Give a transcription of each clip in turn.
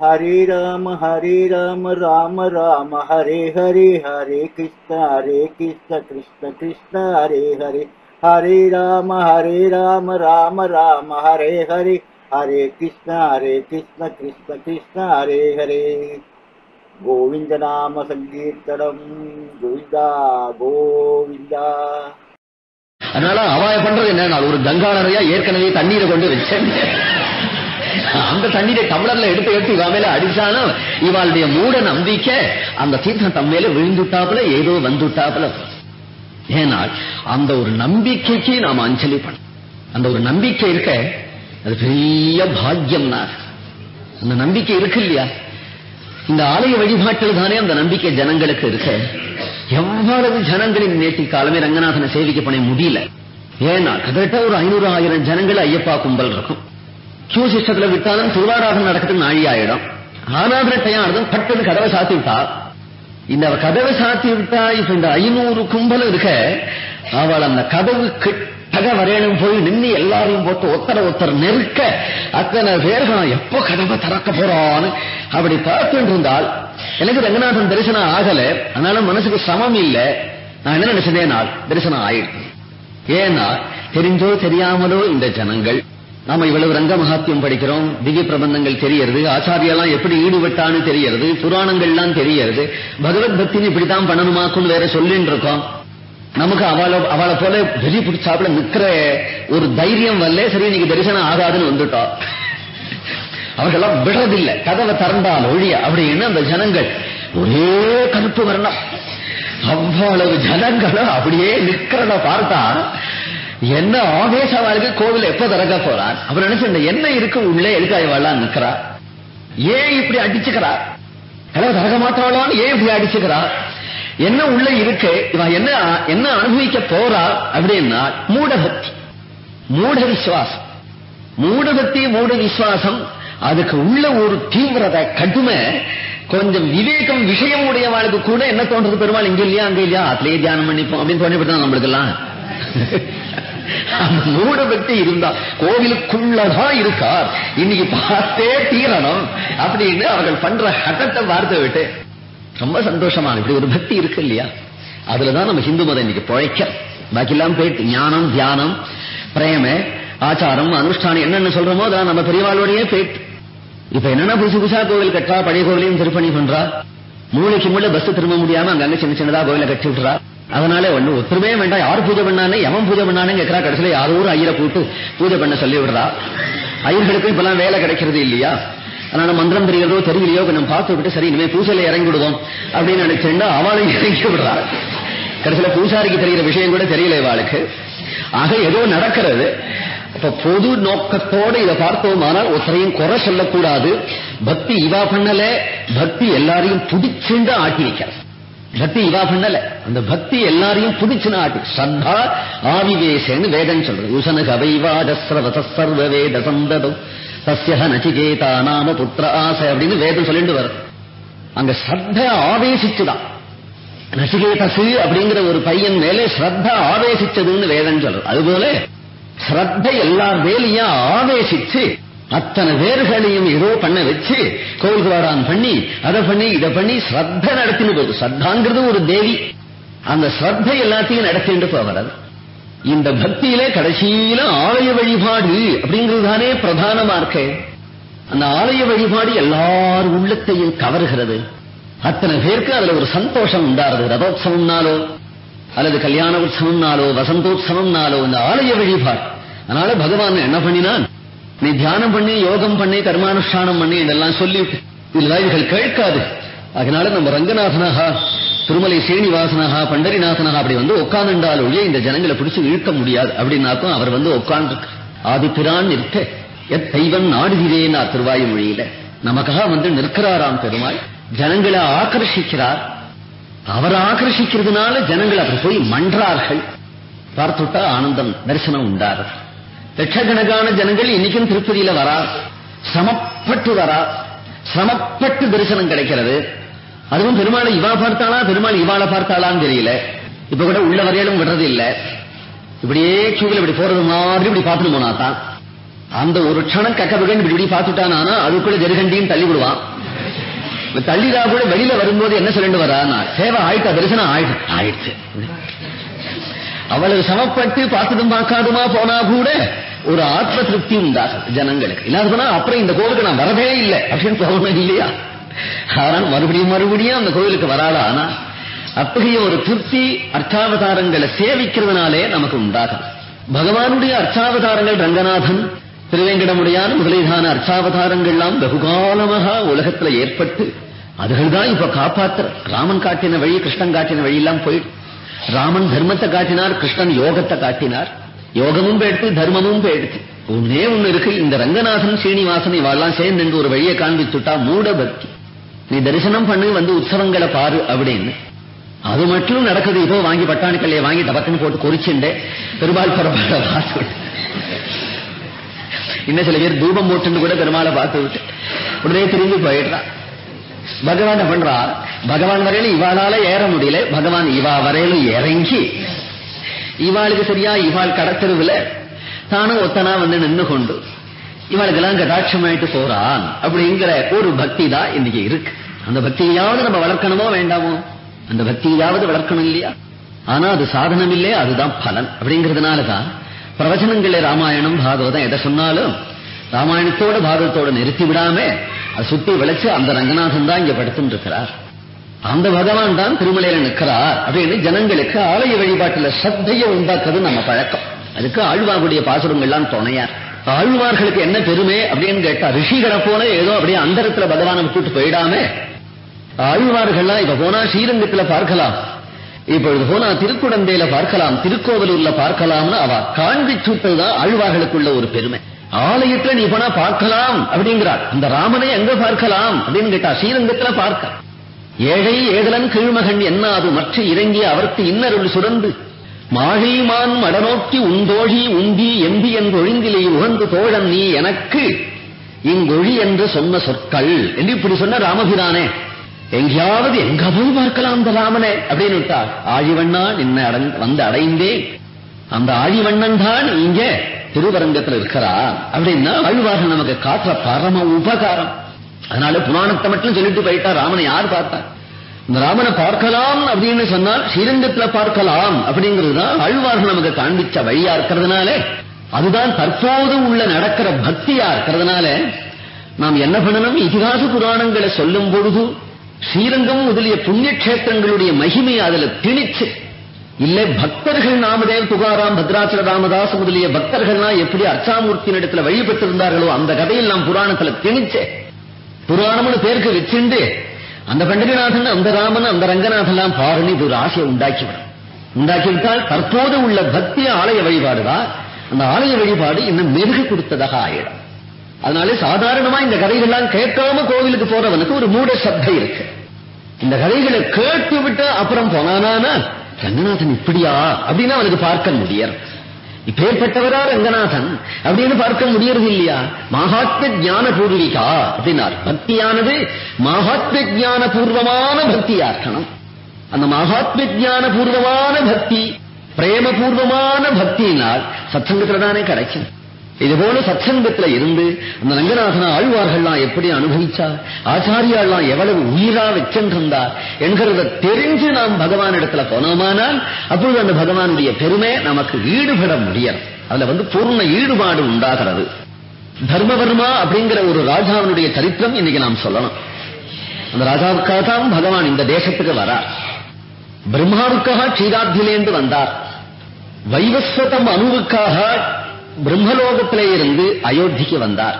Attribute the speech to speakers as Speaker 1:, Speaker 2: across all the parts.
Speaker 1: ஹரே ராம ஹரே ராம ராம ராம ஹரே ஹரே ஹரே கிருஷ்ண ஹரே கிருஷ்ண கிருஷ்ண கிருஷ்ண ஹரே ஹரே. ஹரே ராம ஹரே ராம ராம ராம ஹரே ஹரே. ஹரே கிருஷ்ண ஹரே கிருஷ்ண கிருஷ்ண கிருஷ்ண ஹரே ஹரே. கோவிந்த நாம சங்கீர்த்தனம். கோவிந்தா கோவிந்தா.
Speaker 2: அதனால அவாய பண்றது என்ன நான் ஒரு கங்கா நிறையா ஏற்கனவே தண்ணீரை கொண்டு வச்சேன் அந்த தண்ணீரை டம்ளர்ல எடுத்து எடுத்து இவா மேல அடிச்சானோ இவாளுடைய மூட நம்பிக்கை அந்த தீர்த்தம் தம் மேல விழுந்துட்டாப்புல ஏதோ வந்துட்டாப்புல. ஏனால் அந்த ஒரு நம்பிக்கைக்கு நாம் அஞ்சலி பண்ண அந்த ஒரு நம்பிக்கை இருக்க அது பெரிய பாக்கியம்னா. அந்த நம்பிக்கை இருக்கு இல்லையா? இந்த ஆலய வழிபாட்டில் தானே அந்த நம்பிக்கை ஜனங்களுக்கு இருக்கு. எவ்வளவு ஜனங்களின் நேற்று காலமே ரங்கநாதனை சேவிக்க பண்ண முடியல. ஏன்னா கிட்டத்தட்ட ஒரு ஐநூறு ஆயிரம் ஜனங்கள் ஐயப்பா கும்பல் இருக்கும். சூசிஷ்டத்துல விட்டாலும் திருவாராதனம் நடக்கிறதுக்கு நாழி ஆயிடும். ஆராதனை டைம் பட்டது கதவை சாத்தி விட்டா. இந்த கதவை சாத்தி விட்டா இப்ப இந்த ஐநூறு கும்பல் இருக்க அவள் அந்த கதவு கிட்டக வரையணும் போய் நின்று எல்லாரையும் போட்டு ஒத்தர ஒத்தர் நெருக்க அத்தனை பேர்களும் எப்போ கதவை திறக்க போறான்னு அப்படி பார்த்துட்டு இருந்தால் எனக்கு ரங்கநாதன் தரிசனம் ஆகல அதனால மனசுக்கு சமம் இல்லை. நான் என்ன நினைச்சதே நாள் தரிசனம் ஆயிடுச்சு. ஏன்னா தெரிஞ்சோ தெரியாமலோ இந்த ஜனங்கள் நாம இவ்வளவு ரங்க மகாத்தியம் படிக்கிறோம் திவ்ய பிரபந்தங்கள் தெரியறது ஆச்சாரியெல்லாம் எப்படி ஈடுபட்டான்னு தெரியறது புராணங்கள்லாம் தெரியறது பகவத் பக்தின்னு இப்படித்தான் பண்ணணுமாக்குன்னு வேற சொல்லின்னு இருக்கோம். நமக்கு அவளை அவளை போல வெறி பிடிச்சாப்புல நிக்கிற ஒரு தைரியம் வரல சரி இன்னைக்கு தரிசனம் ஆகாதுன்னு வந்துட்டோம். அவர்களெல்லாம் விடுறதில்லை. கதவை திறந்தால் ஒழிய அப்படின்னு அந்த ஜனங்கள் ஒரே கருப்பு வரணும். அவ்வளவு ஜனங்களும் அப்படியே நிக்கிறத பார்த்தா என்ன ஆவேச வாழ்க்கை கோவில் எப்ப திறக்க போறான் அவர் நினைச்சு என்ன இருக்கு? உள்ளே எதுக்காக வாழலாம் நிக்கிறா ஏன் இப்படி அடிச்சுக்கிறா? கதவை திறக்க மாட்டாளான்னு ஏன் இப்படி அடிச்சுக்கிறா? என்ன உள்ள இருக்கு? இவன் என்ன என்ன அனுபவிக்க போறா? அப்படின்னா மூடபக்தி. மூட விசுவாசம் மூடபக்தி மூட விசுவாசம் அதுக்கு உள்ள ஒரு தீவிரதை கடுமை கொஞ்சம் விவேகம் விஷயம் உடையவாளுக்கு கூட என்ன தோன்றது? பெருமாள் இங்க இல்லையா அங்க இல்லையா? அதுலயே தியானம் பண்ணிப்போம் அப்படின்னு தோணிவிட்டா நம்மளுக்கு எல்லாம் அந்த மூட பக்தி இருந்தா கோவிலுக்குள்ளதான் இருக்கார். இன்னைக்கு பார்த்தே தீரணும். அப்படின்னு அவர்கள் பண்ற ஹட்டத்தை பார்த்து விட்டு ரொம்ப சந்தோஷமா இப்படி ஒரு பக்தி இருக்கு இல்லையா? அதுலதான் நம்ம ஹிந்து மதம் இன்னைக்கு பிழைக்க பாக்கிலாம் போயிட்டு ஞானம் தியானம் பிரேம ஆச்சாரம் அனுஷ்டானம் என்னென்ன சொல்றோமோ அதெல்லாம் நம்ம பெரியவாளோடய போயிட்டு இப்ப என்னன்னா புதுசு புதுசா கோவில் கட்டா பழைய கோவிலையும் திருப்பணி பண்றா? மூளைக்கு மூளை பஸ் திரும்ப முடியாம அங்க சின்ன சின்னதா கோவில கட்டி விட்டுறா? அதனால ஒண்ணு ஒத்துமே வேண்டாம். யார் பூஜை பண்ணானே? எவன் பூஜை பண்ணானே கேட்கிறா. கடைசியில யாரோ ஒரு ஐயரை கூட்டு பூஜை பண்ண சொல்லி விடுறா. ஐயர்களுக்கும் இப்பெல்லாம் வேலை கிடைக்கிறது இல்லையா? அதனால மந்திரம் தெரிகிறதோ தெரியலையோ கொஞ்சம் பார்த்து விட்டு சரி இனிமே பூசையில இறங்கி விடுவோம் அப்படின்னு நினைச்சுன்னா அவளையும் இறங்கி விடுறா. கடைசியில பூசாரிக்கு தெரிகிற விஷயம் கூட தெரியல இவாளுக்கு. ஆக ஏதோ நடக்கிறது. இப்ப பொது நோக்கத்தோடு இதை பார்த்தோமானால் ஒருத்தரையும் குறை சொல்லக்கூடாது. பக்தி இவா பண்ணல. பக்தி எல்லாரையும் புடிச்சுண்டு ஆட்டி வைக்கிறது பக்தி இவா பண்ணல அந்த பக்தி எல்லாரையும் புதிச்சு நாட்டு ஸ்ரத்தா ஆவிவேசன்னு வேதம் சொல்றது. யுசன கவைவாஜஸ்ரவத சர்வ வேத சந்ததம் சசிய நச்சிகேதா நாம புத்திர ஆசை அப்படின்னு வேதம் சொல்லிட்டு வரும். அங்க ஸ்ரத்த ஆவேசிச்சுதான். நசிகேதசு அப்படிங்கிற ஒரு பையன் மேலே ஸ்ரத்த ஆவேசிச்சதுன்னு வேதம் சொல்றது. அதுபோல ஸ்ரத்த எல்லா வேலையும் ஆவேசிச்சு அத்தனை பேர்களையும் ஏதோ பண்ண வச்சு கோவில் பண்ணி அதை பண்ணி இதை பண்ணி ஸ்ரத்த நடத்தின்னு போது ஸ்ரத்தாங்கிறது ஒரு தேவி. அந்த ஸ்ரத்த எல்லாத்தையும் நடத்திட்டு போகிறது இந்த பக்தியில கடைசியில ஆலய வழிபாடு அப்படிங்கிறது தானே பிரதானமா இருக்கு அந்த ஆலய வழிபாடு எல்லார் உள்ளத்தையும் கவர்கிறது. அத்தனை பேருக்கு அதுல ஒரு சந்தோஷம் உண்டாருது ரதோத்சவம்னாலோ அல்லது கல்யாண உற்சவம்னாலோ வசந்தோத்சவம்னாலோ இந்த ஆலய வழிபாடு. அதனால பகவான் என்ன பண்ணினான்? நீ தியானம் பண்ணி யோகம் பண்ணி கர்மானுஷ்டானம் பண்ணி இதெல்லாம் சொல்லி இதெல்லாம் இவர்கள் கேட்காது. அதனால நம்ம ரங்கநாதனாக திருமலை சீனிவாசனகா பண்டரிநாதனகா அப்படி வந்து உட்கார்ந்துண்டால் ஒழிய இந்த ஜனங்களை பிடிச்சு இழுக்க முடியாது. அப்படின்னாக்கும் அவர் வந்து உட்கார்ந்து ஆதிப்பிரான் நிற்க எத் தெய்வம் நாடுகிறேன் திருவாயு மொழியில நமக்காக வந்து நிற்கிறாராம் பெருமாள். ஜனங்களை ஆக்கர்ஷிக்கிறார் அவர் ஆகர்ஷிக்கிறதுனால ஜனங்கள் அப்படி போய் மன்றார்கள். பார்த்துட்டா ஆனந்தம் தரிசனம் உண்டாரு லட்சக்கணக்கான ஜனங்கள் இன்னைக்கும் திருப்பதியில வரா. சிரமப்பட்டு வரா. சிரமப்பட்டு தரிசனம் கிடைக்கிறது. அதுவும் பெருமாளை இவா பார்த்தாளா பெருமாள் இவாளை பார்த்தாளான்னு தெரியல. இப்ப கூட உள்ள வரையிலும் விடுறது இல்ல. இப்படியே கியூவில் இப்படி போறது மாதிரி இப்படி பார்த்துட்டு போனா தான். அந்த ஒரு க்ஷணம் கக்கபகன் இப்படி இப்படி பார்த்துட்டானா அதுக்குள்ள ஜெருகண்டியும் தள்ளி விடுவான். தள்ளிதா தள்ளிடா கூட வெளியில வரும்போது என்ன சொல்லிட்டு வரானா சேவை ஆயிட்டா தரிசனம் ஆயிடுச்சு ஆயிடுச்சு. அவளுக்கு சமப்பட்டு பார்த்ததும் பார்க்காதுமா போனா கூட ஒரு ஆத்ம திருப்தி உண்டாகும் ஜனங்களுக்கு. இல்லாத போனா அப்புறம் இந்த கோவிலுக்கு நான் வரவே இல்லை. அப்படின்னு சொல்லணும் இல்லையா? ஆனால் மறுபடியும் மறுபடியும் அந்த கோவிலுக்கு வராதா ஆனா அத்தகைய ஒரு திருப்தி அர்ச்சாவதாரங்களை சேவிக்கிறதுனாலே நமக்கு உண்டாகும். பகவானுடைய அர்ச்சாவதாரங்கள் ரங்கநாதன் திருவேங்கடமுடையான் முதலீதான அர்ச்சாவதாரங்கள்லாம் வெகுகாலமாக உலகத்துல ஏற்பட்டு அதுகள்தான் இப்ப காப்பாத்துற. ராமன் காட்டின வழி கிருஷ்ணன் காட்டின வழியெல்லாம் போயிட்டு ராமன் தர்மத்தை காட்டினார் கிருஷ்ணன் யோகத்தை காட்டினார். யோகமும் போயிடுத்து தர்மமும் போயிடுத்து ஒன்னே ஒண்ணு இருக்கு. இந்த ரங்கநாதன் சீனிவாசன் இவாள்லாம் சேர்ந்து என்று ஒரு வழியை காண்பித்துட்டா மூட பக்தி. நீ தரிசனம் பண்ணு வந்து உற்சவங்களை பாரு அப்படின்னு. அது மட்டும் நடக்குது. இப்போ வாங்கி பட்டாணிக்கல்லையை வாங்கி டபக்குன்னு போட்டு கொறிச்சுண்டே பெருமாள் பரவாயில்ல பார்த்து இன்னும் சில பேர் தூபம் போட்டுன்னு கூட பெருமாளை பார்த்து விட்டு. உடனே திரும்பி போயிடுறான். பகவான் பண்றா பகவான் வரையிலும் இவாளால ஏற முடியல. பகவான் இவா வரையிலும் இறங்கி இவாளுக்கு சரியா இவாள் கடத்தெருவுல தானும் ஒத்தனா வந்து நின்று கொண்டு இவளுக்கெல்லாம் கடாட்சமாயிட்டு போறான் அப்படிங்கிற ஒரு பக்தி தான் இன்னைக்கு இருக்கு. அந்த பக்தியாவது நம்ம வளர்க்கணுமோ வேண்டாமோ? அந்த பக்தியாவது வளர்க்கணும் இல்லையா? ஆனா அது சாதனம் இல்லையே அதுதான் பலன். அப்படிங்கிறதுனாலதான் பிரவச்சனங்களே ராமாயணம் பாகவதம் எதை சொன்னாலும் ராமாயணத்தோட பாகவத்தோட நிறுத்தி விடாம சுத்தி விளைச்சு அந்த ரங்கநாதன் தான் இங்க படுத்துட்டு இருக்கிறார் அந்த பகவான் தான் திருமலையில நிற்கிறார் அப்படின்னு ஜனங்களுக்கு ஆலய வழிபாட்டுல சத்தையை உண்டாக்குறது நம்ம பழக்கம். அதுக்கு ஆழ்வார்களுடைய பாசுரங்கள்லாம் துணையார் ஆழ்வார்களுக்கு என்ன பெருமை அப்படின்னு கேட்டா ரிஷிகளை போல ஏதோ அப்படியே அந்தரத்துல பகவானை விட்டுட்டு போயிடாம ஆழ்வார்கள்லாம் இப்ப போனா ஸ்ரீரங்கத்துல பார்க்கலாம். இப்பொழுது போனா திருக்குடந்தையில பார்க்கலாம் திருக்கோவிலூர்ல பார்க்கலாம்னு அவ காண்பிச்சுட்டதுதான் ஆழ்வார்களுக்குள்ள ஒரு பெருமை. ஆலயத்துல நீ போனா பார்க்கலாம் அப்படிங்கிறார். அந்த ராமனை எங்க பார்க்கலாம் அப்படின்னு கேட்டா ஸ்ரீரங்கத்துல பார்க்க. ஏழை ஏகலன் கீழ்மகன் என்னாது மற்ற இறங்கி அவர்க்கு இன்னருள் சுரந்து மாழிமான் மடநோக்கி உந்தோழி உந்தி எம்பி என் ஒழுங்கிலே உகந்து தோழன் நீ எனக்கு இங்கொழி என்று சொன்ன சொற்கள். என்று இப்படி சொன்ன ராமபிரானே எங்கேயாவது எங்க போய் பார்க்கலாம் அந்த ராமனே அப்படின்னு விட்டார். ஆழிவண்ணா நின்ன வந்து அடைந்தேன். அந்த ஆழிவண்ணன் தான் இங்கே திருவரங்கத்தில் இருக்கிறார் அப்படின்னா அழுவாக நமக்கு காட்டுற பரம உபகாரம். அதனால புராணத்தை மட்டும் சொல்லிட்டு போயிட்டா ராமனை யார் பார்த்தா? இந்த ராமனை பார்க்கலாம் அப்படின்னு சொன்னால் ஸ்ரீரங்கத்துல பார்க்கலாம் அப்படிங்கிறதுதான் தான் நமக்கு காண்பிச்ச வழியா இருக்கிறதுனால. அதுதான் தற்போது உள்ள நடக்கிற பக்தியா இருக்கிறதுனால நாம் என்ன பண்ணணும்? இதிகாச புராணங்களை சொல்லும் பொழுது ஸ்ரீரங்கம் முதலிய புண்ணிய கஷேத்திரங்களுடைய மகிமையை அதுல திணிச்சு இல்லை பக்தர்கள் நாமதேவ் துகாராம் பத்ராச்சல ராமதாஸ் முதலிய பக்தர்கள்னா எப்படி அர்ச்சாமூர்த்தியின் இடத்துல வழிபட்டிருந்தார்களோ அந்த கதையில் நாம் புராணத்துல திணிச்சே. புராணம்னு பேருக்கு வச்சுண்டு அந்த பண்டரிநாதன் அந்த ராமன் அந்த ரங்கநாதெல்லாம் பாருன்னு இது ஒரு ஆசையை உண்டாக்கிவிடும் உண்டாக்கிவிட்டால் தற்போது உள்ள பக்திய ஆலய வழிபாடுதான் அந்த ஆலய வழிபாடு இன்னும் மெருகு கொடுத்ததாக ஆயிடும். அதனால சாதாரணமா இந்த கதைகள்லாம் கேட்காம கோவிலுக்கு போறவனுக்கு ஒரு மூட சத்தை இருக்கு. இந்த கதைகளை கேட்டு விட்டு அப்புறம் போனானா ரங்கநாதன் இப்படியா? அப்படின்னு அவனுக்கு பார்க்க முடியற இப்பேற்பட்டவரா ரங்கநாதன்? அப்படின்னு பார்க்க முடியறது இல்லையா? மகாத்ம ஞான பூர்விகா அப்படின்னார். பக்தியானது மகாத்ம ஞான பூர்வமான பக்தியா இருக்கணும் அந்த மகாத்ம ஞான பூர்வமான பக்தி பிரேமபூர்வமான பக்தியினால் சத்சங்கத்துல தானே கிடைக்கும் இது போல சத்சங்கத்துல இருந்து அந்த ரங்கநாதனா ஆழ்வார்கள்லாம் எப்படி அனுபவிச்சா? ஆச்சாரியாள்லாம் எவ்வளவு உயிரா வச்சென்றிருந்தா? என்கிறத தெரிஞ்சு நாம் பகவான் இடத்துல போனோமானால் அப்பொழுது அந்த பகவானுடைய பெருமை நமக்கு ஈடுபட முடியும் அதுல வந்து பூர்ண ஈடுபாடு உண்டாகிறது. தர்மவர்மா அப்படிங்கிற ஒரு ராஜாவினுடைய சரித்திரம் இன்னைக்கு நாம் சொல்லணும். அந்த ராஜாவுக்காக தான் பகவான் இந்த தேசத்துக்கு வரார். பிரம்மாவுக்காக க்ஷீராப்தியிலேந்து வந்தார். வைவஸ்வதம் அணுவுக்காக பிரம்மலோகத்திலே இருந்து அயோத்திக்கு வந்தார்.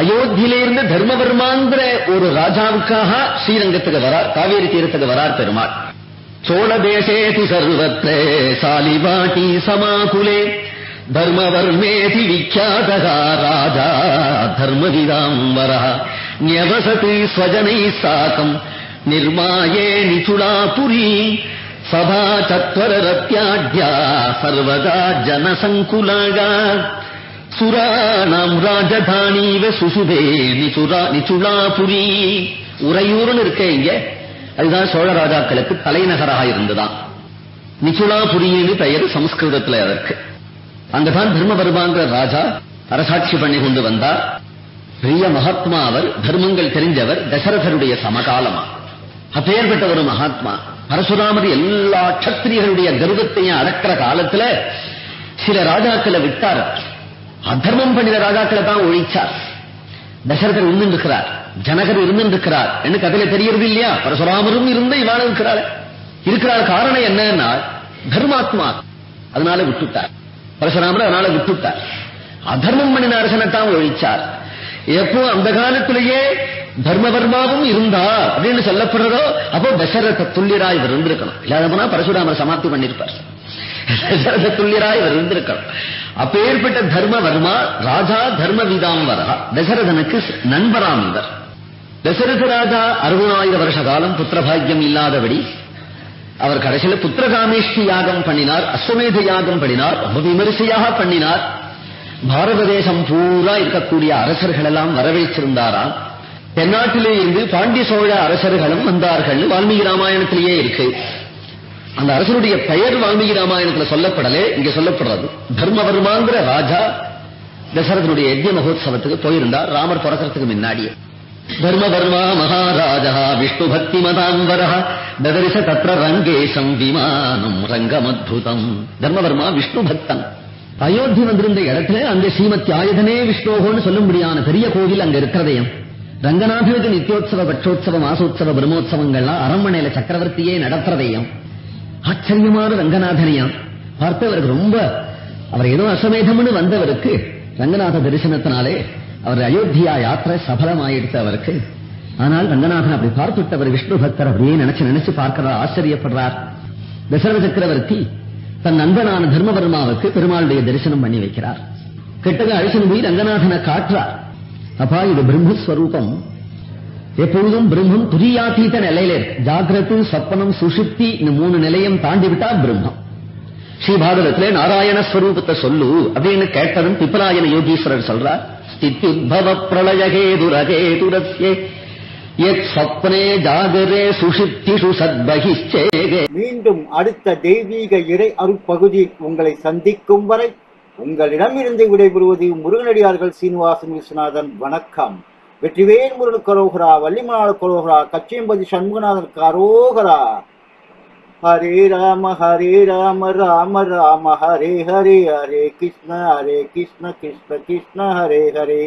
Speaker 2: அயோத்தியிலிருந்து தர்மவர்மாங்கிற ஒரு ராஜாவுக்காக ஸ்ரீரங்கத்துக்கு வரார் காவேரி தீரத்துக்கு வரார் பெருமாள். சோழ தேசேதி சர்வத்திரே சாலிவாட்டி சமாகுலே தர்மவர்மேதி விக்கியாதகா ராஜா தர்மவிதாம் வரா ஞவசதி ஸ்வஜனை சாக்கம் நிர்மாயே நிச்சுளா புரி సదా చరరత్యాఢ్యా సర్వదా జనసంకులాగా சுராணாம் ராஜதானீவ சுசுதே நிசுரா நிசுலாபுரி. உறையூர்னு இருக்கே இங்க. அதுதான் சோழ ராஜாக்களுக்கு தலைநகராக இருந்துதான் நிச்சுளாபுரின்னு பெயர் சமஸ்கிருதத்துல அதற்கு அங்கதான் தர்மபர்மாங்கிற ராஜா அரசாட்சி பண்ணி கொண்டு வந்தார். பெரிய மகாத்மா அவர் தர்மங்கள் தெரிஞ்சவர் தசரதருடைய சமகாலமா. அப்பேற்பட்ட ஒரு மகாத்மா. பரசுராமர் எல்லா க்ஷத்திரியர்களுடைய கருவத்தையும் அடக்கிற காலத்துல சில ராஜாக்களை விட்டார். அதர்மம் பண்ணின ராஜாக்களை தான் ஒழிச்சார். தசரதர் இருந்திருக்கிறார் ஜனகர் இருந்திருக்கிறார் என்று கதையில தெரியறது இல்லையா? பரசுராமரும் இருந்து இவாளும் இருக்கிறாள் இருக்கிறார் காரணம் என்னன்னா தர்மாத்மா. அதனால விட்டுட்டார். பரசுராமர் அதனால விட்டுட்டார். அதர்மம் பண்ணின அரசனைத்தான் ஒழிச்சார். எப்போ அந்த காலத்திலேயே தர்மவர்மாவும் இருந்தா அப்படின்னு சொல்லப்படுறதோ அப்போ தசரத துல்லியராய் இவர் இருந்திருக்கணும். இல்லாத போனா பரசுராமர் சமாப்தி பண்ணிருப்பார். தசரத துல்லியராய் இவர் இருந்திருக்கணும். அப்பேற்பட்ட தர்மவர்மா ராஜா தர்ம விதாம்பரா தசரதனுக்கு நண்பராம் இவர். தசரத ராஜா அறுபதாயிரம் வருஷ காலம் புத்திரபாகியம் இல்லாதபடி அவர் கடைசியில் புத்திரகாமேஷ்டி யாகம் பண்ணினார் அஸ்வமேத யாகம் பண்ணினார் ரொம்ப விமரிசையாக பண்ணினார். பாரத தேசம் பூரா இருக்கக்கூடிய அரசர்கள் எல்லாம் வரவேற்றிருந்தாராம் தென்னாட்டிலே இருந்து பாண்டிய சோழ அரசர்களும் வந்தார்கள். வால்மீகி ராமாயணத்திலேயே இருக்கு. அந்த அரசருடைய பெயர் வால்மீகி ராமாயணத்துல சொல்லப்படலே இங்க சொல்லப்படுறது. தர்மவர்மாங்கிற ராஜா தசரதனுடைய யஜ்ய மகோத்சவத்துக்கு போயிருந்தார். ராமர் பிறக்கிறதுக்கு முன்னாடியே. தர்மவர்மா மகாராஜா விஷ்ணு பக்தி மதாம்பர ததரிச தத்ர ரங்கேசம் விமானம் ரங்கமத்புதம். தர்மவர்மா விஷ்ணு பக்தன். அயோத்தி வந்திருந்த இடத்துல அங்க ஸ்ரீமத் ஆயுதனே விஷ்ணோகோன்னு சொல்லும்படியான பெரிய கோவில் அங்க இருக்கிறதையும் ரங்கநாதனுக்கு நித்தியோத்சவ பட்சோத்சவ மாசோத்சவ பிரம்மோத்சவங்கள்லாம் அரண்மனையில சக்கரவர்த்தியே நடத்துறதையும் ஆச்சரியமான ரங்கநாதனையும் பார்த்தவருக்கு ரொம்ப அவர் ஏதோ அசமேதம்னு வந்தவருக்கு ரங்கநாத தரிசனத்தினாலே அவர் அயோத்தியா யாத்திரை சபலமாயிடுத்து அவருக்கு. ஆனால் ரங்கநாதன் அப்படி பார்த்துட்டு அவர் விஷ்ணு பக்தர் அப்படியே நினைச்சு நினைச்சு பார்க்கிறார் ஆச்சரியப்படுறார். தசரத சக்கரவர்த்தி தன் நண்பனான தர்மவர்மாவுக்கு பெருமாளுடைய தரிசனம் பண்ணி வைக்கிறார். கிட்டக அழிச்சன் போய் ரங்கநாதனை காட்டுறார். அப்பா இது பிரம்மஸ்வரூபம். எப்பொழுதும் பிரம்மம் துரியாத்தீத நிலையில. இருக்கு ஜாகிரத்து சப்பனம் சுஷுப்தி இந்த மூணு நிலையம் தாண்டி விட்டா பிரம்மம். ஸ்ரீபாகவத்திலே நாராயண ஸ்வரூபத்தை சொல்லு அப்படின்னு கேட்டதும் பிப்பராயன யோகீஸ்வரர் சொல்றார். ஸ்தித்யுத்பவ பிரளயகேதுரகேதுரஸ்யே எத் சப்னே ஜாகரே சுஷுப்திஷு சத்பகிச்சேகே
Speaker 1: மீண்டும் அடுத்த தெய்வீக இறை அருப்பகுதி உங்களை சந்திக்கும் வரை உங்களிடமிருந்து விடைபெறுவது முருகனடியார்கள் சீனிவாசன் விஸ்வநாதன். வணக்கம். வெற்றிவேல் முருகன் கரோகரா வள்ளிமலாள கரோகரா கச்சியம்பதி சண்முகநாதன் கரோகரா. ஹரே ராம ஹரே ராம ராம ராம ஹரே ஹரே ஹரே கிருஷ்ண ஹரே கிருஷ்ண கிருஷ்ண கிருஷ்ண ஹரே ஹரே.